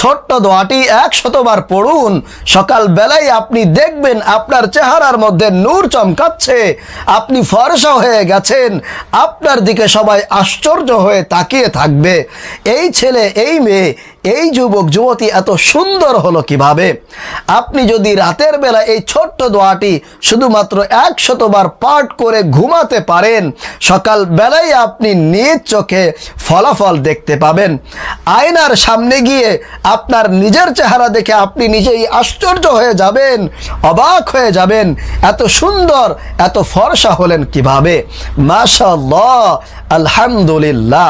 ছোট্ট দোয়াটি একশতবার পড়ুন। সকাল বেলায় আপনি দেখবেন আপনার চেহারার মধ্যে নূর চমকাচ্ছে। আপনি ফরসা হয়ে গেছেন। আপনার দিকে সবাই আশ্চর্য হয়ে তাকিয়ে থাকবে। এই ছেলে, এই মেয়ে এই যুবক, যুবতী এত সুন্দর হলো কীভাবে? আপনি যদি রাতের বেলা এই ছোট্ট দোয়াটি শুধুমাত্র একশতবার পাঠ করে ঘুমাতে পারেন, সকাল বেলায় আপনি নিজ চোখে ফলাফল দেখতে পাবেন। আয়নার সামনে গিয়ে আপনার নিজের চেহারা দেখে আপনি নিজেই আশ্চর্য হয়ে যাবেন, অবাক হয়ে যাবেন। এত সুন্দর, এত ফর্সা হলেন কীভাবে? মাশাল্লাহ আলহামদুলিল্লাহ।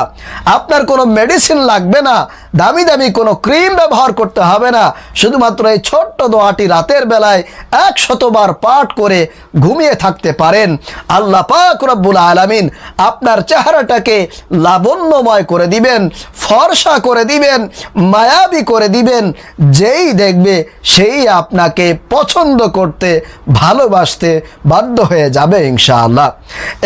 আপনার কোনো মেডিসিন লাগবে না, দামি দামি কোনো ক্রিম ব্যবহার করতে হবে না। শুধুমাত্র এই ছোট্ট দোয়াটি রাতের বেলায় এক শতবার পাঠ করে ঘুমিয়ে থাকতে পারেন। আল্লাহ পাক রব্বুল আলামিন আপনার চেহারাটাকে লাবণ্যময় করে দিবেন, ফর্সা করে দিবেন, মায়াবী করে দিবেন। যেই দেখবে সেই আপনাকে পছন্দ করতে, ভালোবাসতে বাধ্য হয়ে যাবে ইনশাআল্লাহ।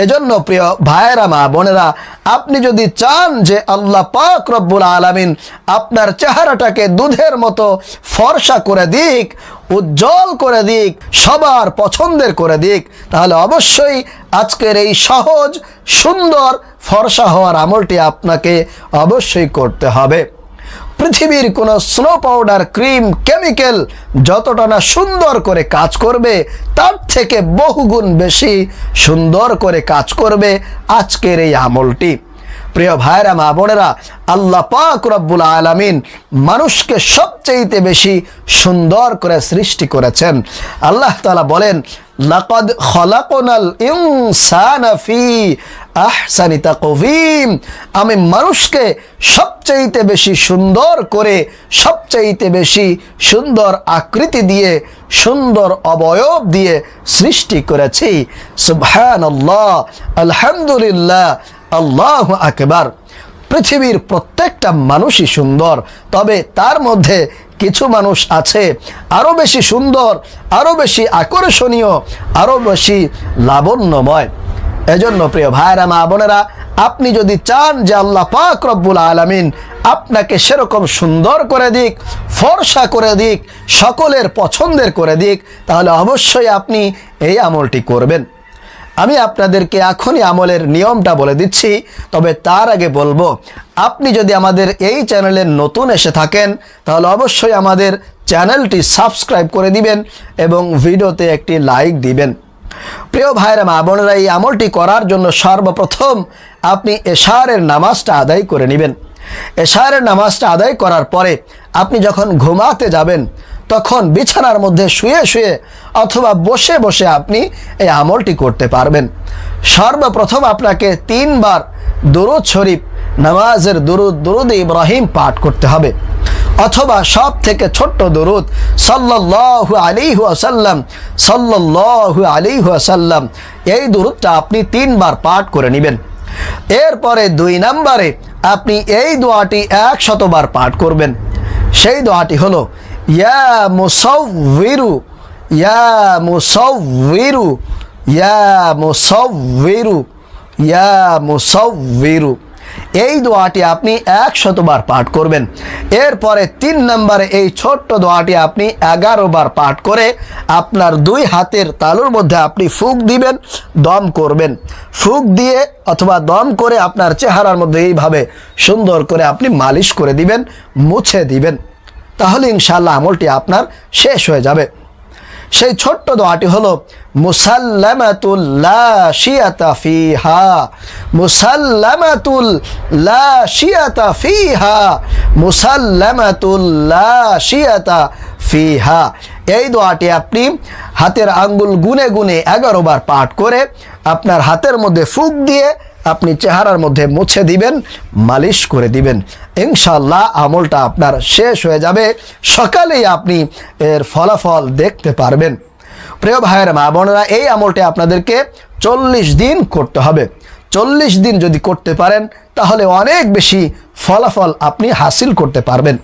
এজন্য প্রিয় ভাইয়েরা, মা বোনেরা, আপনি যদি চান যে আল্লাহ পাক রব্বুল আলামিন আপনার চেহারাটাকে দুধের মতো ফর্সা করে দিক, উজ্জ্বল করে দিক, সবার পছন্দের করে দিক, তাহলে অবশ্যই আজকের এই সহজ, সুন্দর ফর্সা হওয়ার আমলটি আপনাকে অবশ্যই করতে হবে। পৃথিবীর কোনো স্নো পাউডার ক্রিম কেমিক্যাল যতটা না সুন্দর করে কাজ করবে, তার থেকে বহুগুণ বেশি সুন্দর করে কাজ করবে আজকের এই আমলটি। প্রিয় ভাইরা, মা বোনেরা, আল্লাহ পাক রব্বুল আলামিন মানুষকে সবচেয়েতে বেশি সুন্দর করে সৃষ্টি করেছেন। আল্লাহ তালা বলেন, লাকাদ খলাকনাল ইনসানা ফি আহসানি আমি মানুষকে সবচাইতে বেশি সুন্দর করে, সবচাইতে বেশি সুন্দর আকৃতি দিয়ে, সুন্দর অবয়ব দিয়ে সৃষ্টি করেছি। সুবহানাল্লাহ, আলহামদুলিল্লাহ আল্লাহ আকবার। পৃথিবীর প্রত্যেকটা মানুষই সুন্দর, তবে তার মধ্যে কিছু মানুষ আছে আরও বেশি সুন্দর আরও বেশি আকর্ষণীয় আরও বেশি লাবণ্যময়। এজন্য প্রিয় ভাইরা মা বোনেরা, আপনি যদি চান যে আল্লাহ পাক রব্বুল আলমিন আপনাকে সেরকম সুন্দর করে দিক, ফর্সা করে দিক, সকলের পছন্দের করে দিক, তাহলে অবশ্যই আপনি এই আমলটি করবেন। আমি আপনাদেরকে এখনই আমলের নিয়মটা বলে দিচ্ছি, তবে তার আগে বলব, আপনি যদি আমাদের এই চ্যানেলে নতুন এসে থাকেন, তাহলে অবশ্যই আমাদের চ্যানেলটি সাবস্ক্রাইব করে দিবেন এবং ভিডিওতে একটি লাইক দিবেন। প্রিয় ভাইরা মা বোনেরা, এই আমলটি করার জন্য সর্বপ্রথম আপনি এশারের নামাজটা আদায় করে নেবেন। এশারের নামাজটা আদায় করার পরে আপনি যখন ঘুমাতে যাবেন তখন বিছানার মধ্যে শুয়ে শুয়ে অথবা বসে বসে আপনি এই আমলটি করতে পারবেন। সর্বপ্রথম আপনাকে তিনবার দুরুদ শরীফ, নামাজের দুরুদ দুরুদ ইব্রাহিম পাঠ করতে হবে। অথবা সব থেকে ছোট্ট দরুদ, সাল্লাল্লাহু আলাইহি ওয়াসাল্লাম, সাল্লাল্লাহু আলাইহি ওয়াসাল্লাম, এই দরুদটা আপনি তিনবার পাঠ করে নেবেন। এরপরে দুই নম্বরে আপনি এই দোয়াটি একশতবার পাঠ করবেন। সেই দোয়াটি হলো ইয়া মুসাউবিরু ইয়া মুসাউবিরু ইয়া মুসাউবিরু ইয়া মুসাউবিরু। এই দোয়াটি আপনি এক শতবার পাঠ করবেন। এরপরে তিন নম্বরে এই ছোট্ট দোয়াটি আপনি এগারো বার পাঠ করে আপনার দুই হাতের তালুর মধ্যে আপনি ফুক দিবেন, দম করবেন। ফুক দিয়ে অথবা দম করে আপনার চেহারার মধ্যে এইভাবে সুন্দর করে আপনি মালিশ করে দিবেন, মুছে দিবেন। তাহলে ইনশাল্লাহ আমলটি আপনার শেষ হয়ে যাবে। সেই ছোট্ট দোয়াটি হলো ফিহা। এই দোয়াটি আপনি হাতের আঙ্গুল গুনে গুনে এগারো বার পাঠ করে আপনার হাতের মধ্যে ফুক দিয়ে আপনি চেহারার মধ্যে মুছে দিবেন, মালিশ করে দিবেন। ইনশাল্লাহ আমলটা আপনার শেষ হয়ে যাবে। সকালেই আপনি এর ফলাফল দেখতে পারবেন। প্রিয় ভাইয়ের মা বোনেরা, এই আমলটি আপনাদেরকে চল্লিশ দিন করতে হবে। চল্লিশ দিন যদি করতে পারেন, তাহলে অনেক বেশি ফলাফল আপনি হাসিল করতে পারবেন।